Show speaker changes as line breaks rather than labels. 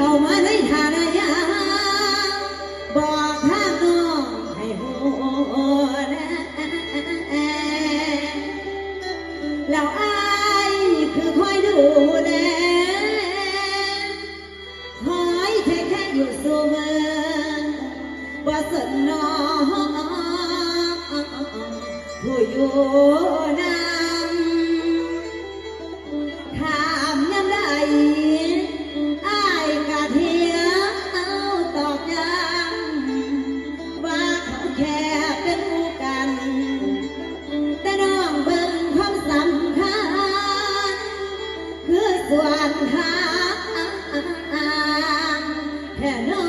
เข้ามาในฐาะบอกทาน้องให้หูนอายคือคอยดูแลคอยแคแค่อยู่สมองบ่สนน้องอยู่นา Hello.